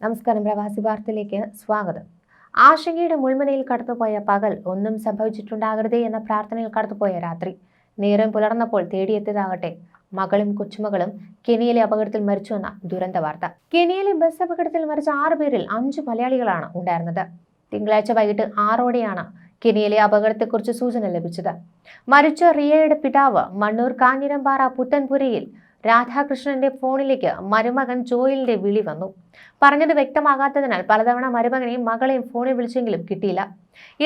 നമസ്കാരം. പ്രവാസി വാർത്തയിലേക്ക് സ്വാഗതം. ആശങ്കയുടെ മുൾമുനയിൽ കടന്നുപോയ പകൽ ഒന്നും സംഭവിച്ചിട്ടുണ്ടാകരുതേ എന്ന പ്രാർത്ഥനയിൽ കടന്നുപോയ രാത്രി. നേരം പുലർന്നപ്പോൾ തേടിയെത്തിയതാകട്ടെ മകളും കൊച്ചുമകളും കെനിയയിലെ അപകടത്തിൽ മരിച്ചു എന്ന ദുരന്ത വാർത്ത. കെനിയയിലെ ബസ് അപകടത്തിൽ മരിച്ച ആറ് പേരിൽ അഞ്ച് മലയാളികളാണ് ഉണ്ടായിരുന്നത്. തിങ്കളാഴ്ച വൈകിട്ട് ആറോടെയാണ് കെനിയയിലെ അപകടത്തെക്കുറിച്ച് സൂചന ലഭിച്ചത്. മരിച്ച റിയയുടെ പിതാവ് മണ്ണൂർ കാഞ്ഞിരമ്പാറ പുത്തൻപുരയിൽ രാധാകൃഷ്ണന്റെ ഫോണിലേക്ക് മരുമകൻ ജോയിലിന്റെ വിളി വന്നു. പറഞ്ഞത് വ്യക്തമാകാത്തതിനാൽ പലതവണ മരുമകനെയും മകളെയും ഫോണിൽ വിളിച്ചെങ്കിലും കിട്ടിയില്ല.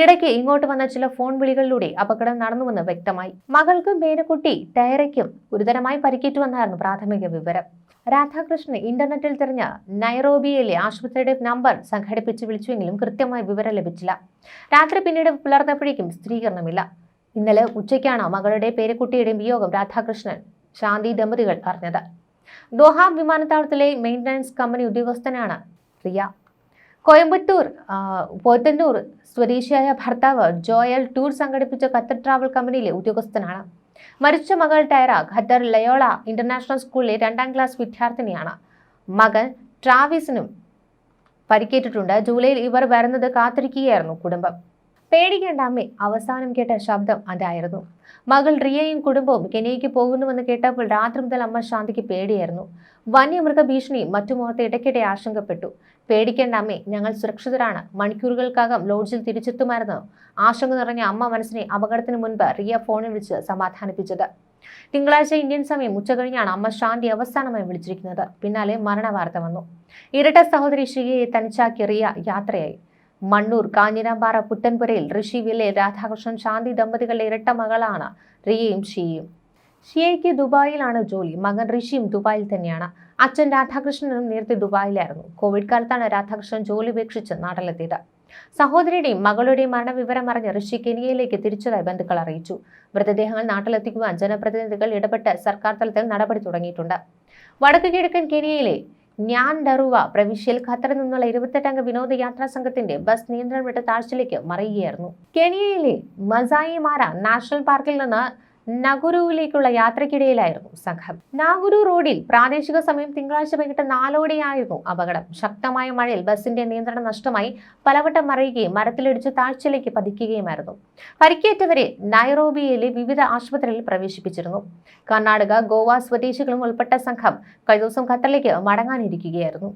ഇടയ്ക്ക് ഇങ്ങോട്ട് വന്ന ചില ഫോൺ വിളികളിലൂടെ അപകടം നടന്നുവെന്ന് വ്യക്തമായി. മകൾക്കും പേരക്കുട്ടി ടയറയ്ക്കും ഗുരുതരമായി പരിക്കേറ്റുവെന്നായിരുന്നു പ്രാഥമിക വിവരം. രാധാകൃഷ്ണൻ ഇന്റർനെറ്റിൽ തിരഞ്ഞ നൈറോബിയിലെ ആശുപത്രിയുടെ നമ്പർ സംഘടിപ്പിച്ച് വിളിച്ചുവെങ്കിലും കൃത്യമായ വിവരം ലഭിച്ചില്ല. രാത്രി പിന്നീട് പുലർന്നപ്പോഴേക്കും സ്ഥിരീകരണമില്ല. ഇന്നലെ ഉച്ചയ്ക്കാണ് മകളുടെ പേരക്കുട്ടിയുടെയും വിയോഗം രാധാകൃഷ്ണൻ ശാന്തി ദമ്പതികൾ അറിഞ്ഞത്. ദോഹ വിമാനത്താവളത്തിലെ മെയിന്റനൻസ് കമ്പനി ഉദ്യോഗസ്ഥനാണ് പ്രിയ. കോയമ്പത്തൂർ പോറ്റന്നൂർ സ്വദേശിയായ ഭർത്താവ് ജോയൽ ടൂർ സംഘടിപ്പിച്ച ഖത്തർ ട്രാവൽ കമ്പനിയിലെ ഉദ്യോഗസ്ഥനാണ്. മരിച്ച മകൾ ടൈറ ഖത്തർ ലയോള ഇന്റർനാഷണൽ സ്കൂളിലെ രണ്ടാം ക്ലാസ് വിദ്യാർത്ഥിനിയാണ്. മകൻ ട്രാവിസിനും പരിക്കേറ്റിട്ടുണ്ട്. ജൂലൈയിൽ ഇവർ വരുന്നത് കാത്തിരിക്കുകയായിരുന്നു കുടുംബം. പേടിക്കേണ്ട അമ്മേ അവസാനം കേട്ട ശബ്ദം അതായിരുന്നു. മകൾ റിയയും കുടുംബവും കെനിയയ്ക്ക് പോകുന്നുവെന്ന് കേട്ടപ്പോൾ രാത്രി മുതൽ അമ്മ ശാന്തിക്ക് പേടിയായിരുന്നു. വന്യമൃഗ ഭീഷണിയും മറ്റുമോർത്ത് ഇടയ്ക്കിടെ ആശങ്കപ്പെട്ടു. പേടിക്കേണ്ട അമ്മേ ഞങ്ങൾ സുരക്ഷിതരാണ്. മണിക്കൂറുകൾക്കകം ലോഡ്ജിൽ തിരിച്ചെത്തുമായിരുന്നു. ആശങ്ക നിറഞ്ഞ അമ്മ മനസ്സിനെ അപകടത്തിന് മുൻപ് റിയ ഫോണിൽ വിളിച്ച് സമാധാനിപ്പിച്ചത്. തിങ്കളാഴ്ച ഇന്ത്യൻ സമയം ഉച്ചകഴിഞ്ഞാണ് അമ്മ ശാന്തി അവസാനമായി വിളിച്ചിരിക്കുന്നത്. പിന്നാലെ മരണവാർത്ത വന്നു. ഇരട്ട സഹോദരി ഷിയയെ തനിച്ചാക്കി റിയ യാത്രയായി. മണ്ണൂർ കാഞ്ഞിരാമ്പാറ പുറ്റൻപുരയിൽ ഋഷി വിലെ രാധാകൃഷ്ണൻ ശാന്തി ദമ്പതികളുടെ ഇരട്ട മകളാണ് റിയയും ഷിയയും. ഷിയയ്ക്ക് ദുബായിലാണ് ജോലി. മകൻ ഋഷിയും ദുബായിൽ തന്നെയാണ്. അച്ഛൻ രാധാകൃഷ്ണനും നേരത്തെ ദുബായിലായിരുന്നു. കോവിഡ് കാലത്താണ് രാധാകൃഷ്ണൻ ജോലി ഉപേക്ഷിച്ച് നാട്ടിലെത്തിയത്. സഹോദരിയുടെയും മകളുടെയും മരണവിവരം അറിഞ്ഞ് ഋഷി കെനിയയിലേക്ക് തിരിച്ചതായി ബന്ധുക്കൾ അറിയിച്ചു. മൃതദേഹങ്ങൾ നാട്ടിലെത്തിക്കുവാൻ ജനപ്രതിനിധികൾ ഇടപെട്ട് സർക്കാർ തലത്തിൽ നടപടി തുടങ്ങിയിട്ടുണ്ട്. വടക്കു കിഴക്കൻ കെനിയയിലെ ഞാൻ ഡറുവ പ്രവിശ്യയിൽ ഖത്തറിൽ നിന്നുള്ള ഇരുപത്തെട്ടംഗ വിനോദയാത്രാ സംഘത്തിന്റെ ബസ് നിയന്ത്രണം വിട്ട താഴ്ചയിലേക്ക് മറിയുകയായിരുന്നു. കെനിയയിലെ മസായിമാര നാഷണൽ പാർക്കിൽ നിന്ന് നഗുരുവിലേക്കുള്ള യാത്രയ്ക്കിടയിലായിരുന്നു സംഘം. നാഗുരു റോഡിൽ പ്രാദേശിക സമയം തിങ്കളാഴ്ച വൈകിട്ട് നാലോടെയായിരുന്നു അപകടം. ശക്തമായ മഴയിൽ ബസിന്റെ നിയന്ത്രണം നഷ്ടമായി പലവട്ടം മറിയുകയും മരത്തിലിടിച്ച് താഴ്ചയിലേക്ക് പതിക്കുകയുമായിരുന്നു. പരിക്കേറ്റവരെ നൈറോബിയയിലെ വിവിധ ആശുപത്രികളിൽ പ്രവേശിപ്പിച്ചിരുന്നു. കർണാടക ഗോവ സ്വദേശികളും ഉൾപ്പെട്ട സംഘം കഴിഞ്ഞ ദിവസം ഖത്തറിലേക്ക് മടങ്ങാനിരിക്കുകയായിരുന്നു.